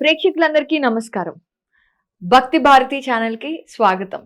ప్రేక్షకులందరికీ నమస్కారం. భక్తి భారతి ఛానల్కి స్వాగతం.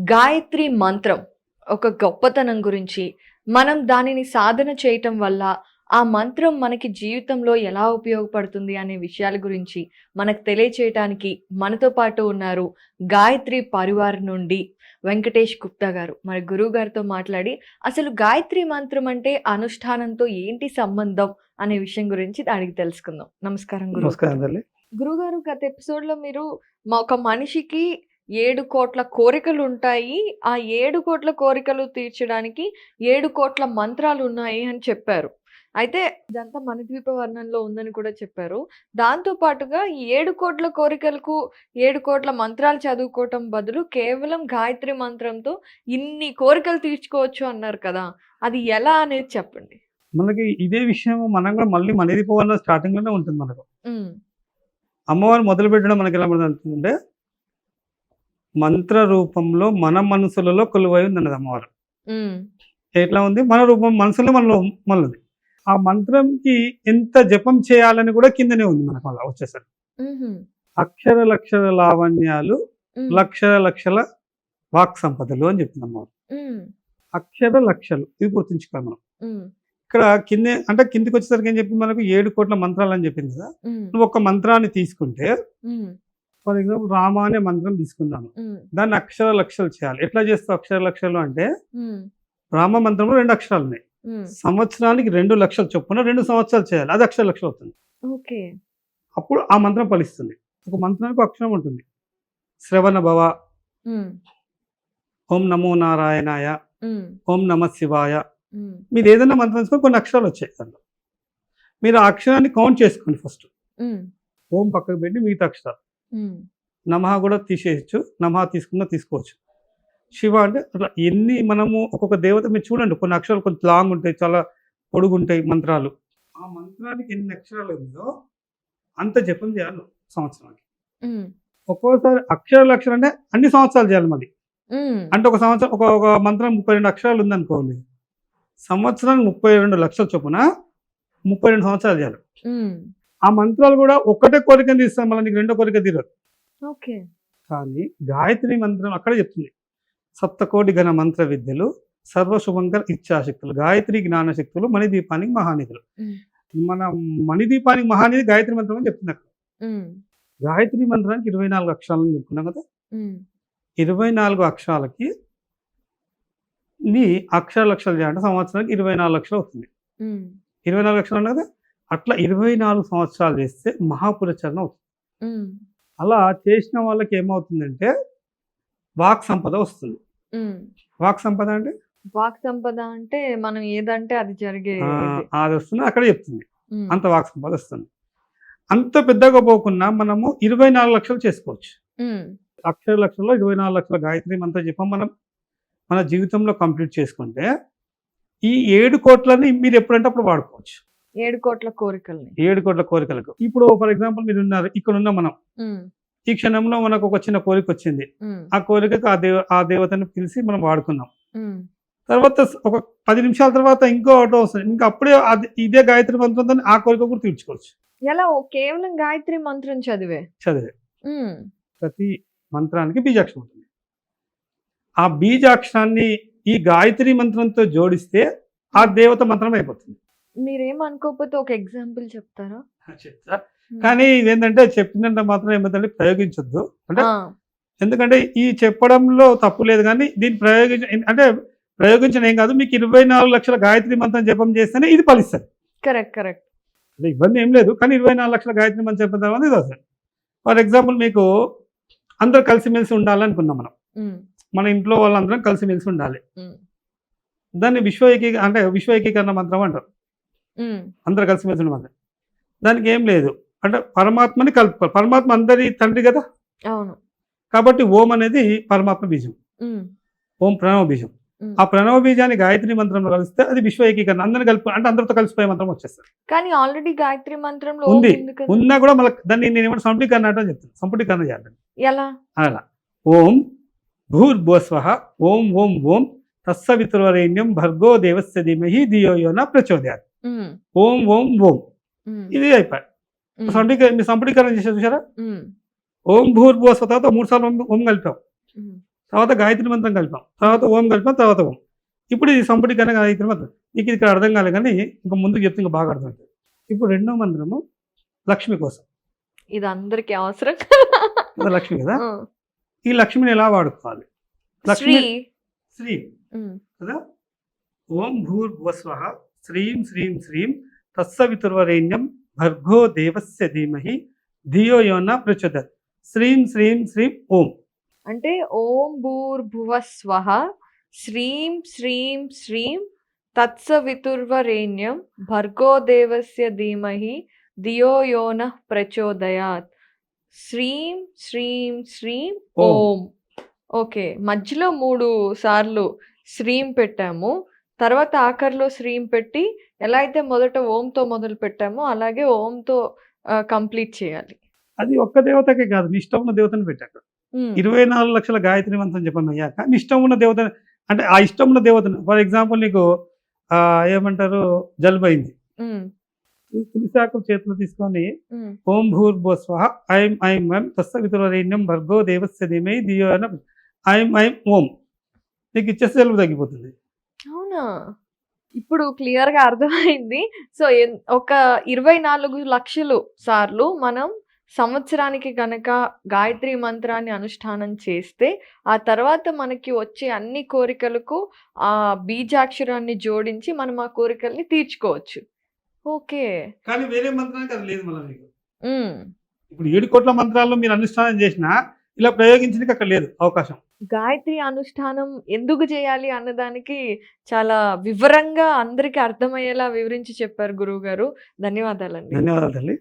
గాయత్రి మంత్రం ఒక గొప్పతనం గురించి మనం దానిని సాధన చేయటం వల్ల ఆ మంత్రం మనకి జీవితంలో ఎలా ఉపయోగపడుతుంది అనే విషయాల గురించి మనకు తెలియచేయటానికి మనతో పాటు ఉన్నారు గాయత్రి పరివార్ నుండి వెంకటేష్ గుప్తా గారు. మరి గురువు గారితో మాట్లాడి అసలు గాయత్రి మంత్రం అంటే అనుష్ఠానంతో ఏంటి సంబంధం అనే విషయం గురించి అడిగి తెలుసుకుందాం. నమస్కారం గురు నమస్కారం తల్లి. గురుగారు గత ఎపిసోడ్లో మీరు మా ఒక మనిషికి ఏడు కోట్ల కోరికలు ఉంటాయి ఆ ఏడు కోట్ల కోరికలు తీర్చడానికి ఏడు కోట్ల మంత్రాలు ఉన్నాయి అని చెప్పారు. అయితే ఇదంతా మనద్వీప వర్ణంలో ఉందని కూడా చెప్పారు. దాంతో పాటుగా ఈ ఏడు కోట్ల కోరికలకు ఏడు కోట్ల మంత్రాలు చదువుకోవటం బదులు కేవలం గాయత్రి మంత్రంతో ఇన్ని కోరికలు తీర్చుకోవచ్చు అన్నారు కదా! అది ఎలా అనేది చెప్పండి. మనకి ఇదే విషయం మనం కూడా మళ్ళీ మనది పోవన్న స్టార్టింగ్లోనే ఉంటుంది మనకు. అమ్మవారు మొదలు పెట్టడం మనకి ఎలా పడుతుందంటే మంత్ర రూపంలో మన మనసులలో కొలువై ఉంది అన్నది అమ్మవారు ఎట్లా ఉంది? మన రూపం మనసులో మనలో మనది ఆ మంత్రంకి ఎంత జపం చేయాలని కూడా కిందనే ఉంది మనకు అలా వచ్చేసరికి. అక్షర లక్షల లావణ్యాలు లక్షల లక్షల వాక్ సంపదలు అని చెప్తుంది అమ్మవారు. అక్షర లక్షలు ఇది గుర్తుంచుకోవాలి మనం. ఇక్కడ కింద అంటే కిందికి వచ్చేసరికి ఏం చెప్పింది మనకు? ఏడు కోట్ల మంత్రాలు అని చెప్పింది కదా? నువ్వు ఒక మంత్రాన్ని తీసుకుంటే ఫర్ ఎగ్జాంపుల్ రామ అనే మంత్రం తీసుకుందాము. దాన్ని అక్షర లక్షలు చేయాలి. ఎట్లా చేస్తావు అక్షర లక్షలు అంటే రామ మంత్రంలో రెండు అక్షరాలు ఉన్నాయి. సంవత్సరానికి రెండు లక్షలు చొప్పున రెండు సంవత్సరాలు చేయాలి. అది అక్షర లక్షలు అవుతుంది. ఓకే. అప్పుడు ఆ మంత్రం ఫలిస్తుంది. ఒక మంత్రానికి అక్షరం ఉంటుంది. శ్రవణ భవ ఓం నమో నారాయణాయ ఓం నమ శివాయ మీరు ఏదైనా మంత్రం తీసుకొని కొన్ని అక్షరాలు వచ్చాయి దాంట్లో మీరు ఆ అక్షరాన్ని కౌంట్ చేసుకోండి ఫస్ట్ ఓం పక్కకు పెట్టి మిగతా అక్షరాలు. ఉమ్, నమః కూడా తీసేయచ్చు నమః తీసుకున్నా తీసుకోవచ్చు. శివ అంటే అట్లా ఎన్ని మనము ఒక్కొక్క దేవత మీరు చూడండి కొన్ని అక్షరాలు కొంచెం లాంగ్ ఉంటాయి చాలా పొడుగు ఉంటాయి మంత్రాలు. ఆ మంత్రానికి ఎన్ని అక్షరాలు ఉందో అంత జపం చేయాలి సంవత్సరానికి. ఒక్కోసారి అక్షరాలు అక్షరం అంటే అన్ని సంవత్సరాలు చేయాలి మళ్ళీ. అంటే ఒక సంవత్సరం ఒక ఒక మంత్రం ముప్పై రెండు అక్షరాలు ఉందనుకోండి సంవత్సరానికి ముప్పై రెండు లక్షల చొప్పున ముప్పై రెండు సంవత్సరాలు చేయాలి. ఆ మంత్రాలు కూడా ఒక్కటే కోరిక తీస్తాం మళ్ళీ నీకు రెండో కోరిక తీరదు ఓకే. కానీ గాయత్రి మంత్రం అక్కడే చెప్తుంది. సప్తకోటి గణ మంత్ర విద్యలు సర్వశుభంకర ఇచ్ఛాశక్తులు గాయత్రి జ్ఞాన శక్తులు మణిదీపానికి మహానిధులు మన మణిదీపానికి మహానిధి గాయత్రి మంత్రం అని చెప్తుంది అక్కడ. గాయత్రి మంత్రానికి ఇరవై నాలుగు అక్షరాలని చెప్పుకున్నాం కదా? ఇరవై నాలుగు అక్షరాలకి నీ అక్షర లక్షలు చేయాలంటే సంవత్సరానికి ఇరవై నాలుగు లక్షలు అవుతుంది. ఇరవై నాలుగు లక్షలు అన్నా కదా? అట్లా ఇరవై నాలుగు సంవత్సరాలు చేస్తే మహాపురచరణ అవుతుంది. అలా చేసిన వాళ్ళకి ఏమవుతుందంటే వాక్ సంపద వస్తుంది. వాక్ సంపద అంటే? వాక్ సంపద అంటే మనం ఏదంటే అది జరిగే. అది వస్తుంది అక్కడ చెప్తుంది. అంత వాక్ సంపద వస్తుంది. అంత పెద్దగా పోకుండా మనము ఇరవై నాలుగు లక్షలు చేసుకోవచ్చు. అక్షర లక్షల్లో ఇరవై నాలుగు లక్షల గాయత్రి మంత్ర జపం మనం. మన జీవితంలో కంప్లీట్ చేసుకుంటే ఈ ఏడు కోట్లని మీరు ఎప్పుడంటే అప్పుడు వాడుకోవచ్చు. ఏడు కోట్ల కోరికల్ని. ఏడు కోట్ల కోరికలకు. ఇప్పుడు ఫర్ ఎగ్జాంపుల్ మీరు ఉన్నారు ఇక్కడ ఉన్న మనం. ఈ క్షణంలో మనకు ఒక చిన్న కోరిక వచ్చింది. ఆ కోరికకు ఆ దేవ ఆ దేవతను పిలిచి మనం వాడుకున్నాం తర్వాత ఒక పది నిమిషాల తర్వాత ఇంకో ఆటో వస్తుంది. ఇంకా అప్పుడే ఇదే గాయత్రి మంత్రంతో ఆ కోరిక కూడా తీర్చుకోవచ్చు. ఎలా? కేవలం గాయత్రి మంత్రం చదివే. చదివే. ప్రతి మంత్రానికి బీజాక్షరం ఆ బీజాక్షరాన్ని ఈ గాయత్రి మంత్రంతో జోడిస్తే ఆ దేవత మంత్రం అయిపోతుంది. మీరేమనుకోకపోతే ఒక ఎగ్జాంపుల్ చెప్తారా? చెప్తా. కానీ ఇదేంటంటే చెప్పినంత మాత్రం ఏమైందంటే ప్రయోగించొద్దు. అంటే ఎందుకంటే ఈ చెప్పడంలో తప్పు లేదు కానీ దీన్ని ప్రయోగించ అంటే ప్రయోగించడం ఏం కాదు మీకు ఇరవై నాలుగు లక్షల గాయత్రి మంత్రం జపం చేస్తేనే ఇది ఫలిస్తుంది. Correct correct. అంటే ఇబ్బంది ఏం లేదు కానీ ఇరవై నాలుగు లక్షల గాయత్రి మంత్రం చెప్పిన తర్వాత ఇది వస్తుంది. ఫర్ ఎగ్జాంపుల్ మీకు అందరు కలిసిమెలిసి ఉండాలనుకున్నాం మనం. మన ఇంట్లో వాళ్ళందరం కలిసిమెలిసి ఉండాలి. ఉమ్, దాన్ని విశ్వ ఏకీ అంటే విశ్వ ఏకీకరణ మంత్రం అంటారు. అందరు కలిసిమెలిసి ఉన్న మంత్రం దానికి ఏం లేదు. అంటే పరమాత్మని కలుపుకోవాలి పరమాత్మ అందరి తండ్రి కదా? అవును. కాబట్టి ఓం అనేది పరమాత్మ బీజం. ఓం ప్రణవ బీజం. ఆ ప్రణవ బీజాన్ని గాయత్రి మంత్రంలో కలిస్తే అది విశ్వ ఏకీకరణ. అందరిని కలుపు అంటే అందరితో కలిసిపోయే మంత్రం వచ్చేస్తుంది. కానీ ఆల్రెడీ గాయత్రి మంత్రంలో ఉంది. ఉన్నా కూడా మళ్ళీ దాన్ని నేను ఏమంటే సంపుటీకరణ అంటే చెప్తాను సంపుటీకరణ చేయాలి ఎలా? అలా. ఓం భూర్భువస్వ ఓం ఓం ఓం తస్సవితుర్వరేణ్యం భర్గో దేవస్య ధీమహి ధియో యోన ప్రచోదయాత్ ఉమ్, ఓం ఓం ఓం ఇది అయిపోయి సంపీకరణ మీరు సంపుటీకరణ చేసేది చూసారా ఓం భూర్భువ స్వ తర్వాత మూడు సార్లు ఓం కలిపాం తర్వాత గాయత్రి మంత్రం కలిపాం తర్వాత ఓం కలిపాం తర్వాత ఓం ఇప్పుడు ఇది సంపుటీకరణ గాయత్రి మంత్రం నీకు ఇది ఇక్కడ అర్థం కాలే కానీ ఇంకా ముందుకు చెప్తే ఇంకా బాగా అర్థమవుతుంది ఇప్పుడు రెండో మంత్రము లక్ష్మి కోసం ఇది అందరికి అవసరం లక్ష్మి కదా ఈ లక్ష్మిని ఎలా వాడుకోవాలి? లక్ష్మి శ్రీ. కదా? ఓం భూర్భువస్వ. శ్రీం శ్రీం శ్రీం. తత్సవితుర్వరేణ్యం భర్గో దేవస్య ధీమహి. ధియో యోన ప్రచోదత్ శ్రీం శ్రీం శ్రీం. ఓం. అంటే ఓం భూర్భువ స్వహ శ్రీం శ్రీం. శ్రీం తత్సవితుర్వరేణ్యం భర్గో దేవస్య ధీమహి. ధియో యోన ప్రచోదయాత్. శ్రీం శ్రీం శ్రీం ఓం. ఓకే మధ్యలో మూడు సార్లు శ్రీం పెట్టాము. తర్వాత ఆఖరిలో శ్రీం పెట్టి ఎలా అయితే మొదట ఓంతో మొదలు పెట్టామో అలాగే ఓంతో కంప్లీట్ చేయాలి. అది ఒక్క దేవతకే కాదు నీ ఇష్టం ఉన్న దేవతని పెట్టాడు ఇరవై నాలుగు లక్షల గాయత్రి మంత్రం చెప్పండి అయ్యాక నీ ఇష్టం ఉన్న దేవతని అంటే ఆ ఇష్టం ఉన్న దేవతను ఫర్ ఎగ్జాంపుల్ నీకు ఏమంటారు జలుబు తులసాకు చేతులు తీసుకొని ఓం భూర్భువ స్వహ ఐం ఐం ఐం తస్సవితురేణ్యం భర్గో దేవస్య ధీమై ధియో యోన ఐం ఐం ఓం. నీకు ఇచ్చేస్తే జలుబు తగ్గిపోతుంది. అవునా? ఇప్పుడు క్లియర్గా అర్థమైంది. సో ఒక ఇరవై నాలుగు లక్షలు సార్లు మనం సంవత్సరానికి గనక గాయత్రి మంత్రాన్ని అనుష్ఠానం చేస్తే ఆ తర్వాత మనకి వచ్చే అన్ని కోరికలకు ఆ బీజాక్షరాన్ని జోడించి మనం ఆ కోరికల్ని తీర్చుకోవచ్చు. ఓకే. కానీ వేరే మంత్రానికి అది లేదు మళ్ళీ మీకు. ఇప్పుడు ఏడు కోట్ల మంత్రాల్లో మీరు అనుష్ఠానం చేసినా ఇలా ప్రయోగించడానికి అక్కడ లేదు అవకాశం. గాయత్రి అనుష్ఠానం ఎందుకు చేయాలి అన్నదానికి చాలా వివరంగా అందరికీ అర్థమయ్యేలా వివరించి చెప్పారు గురువు గారు ధన్యవాదాలండి. ధన్యవాదాలు తల్లి.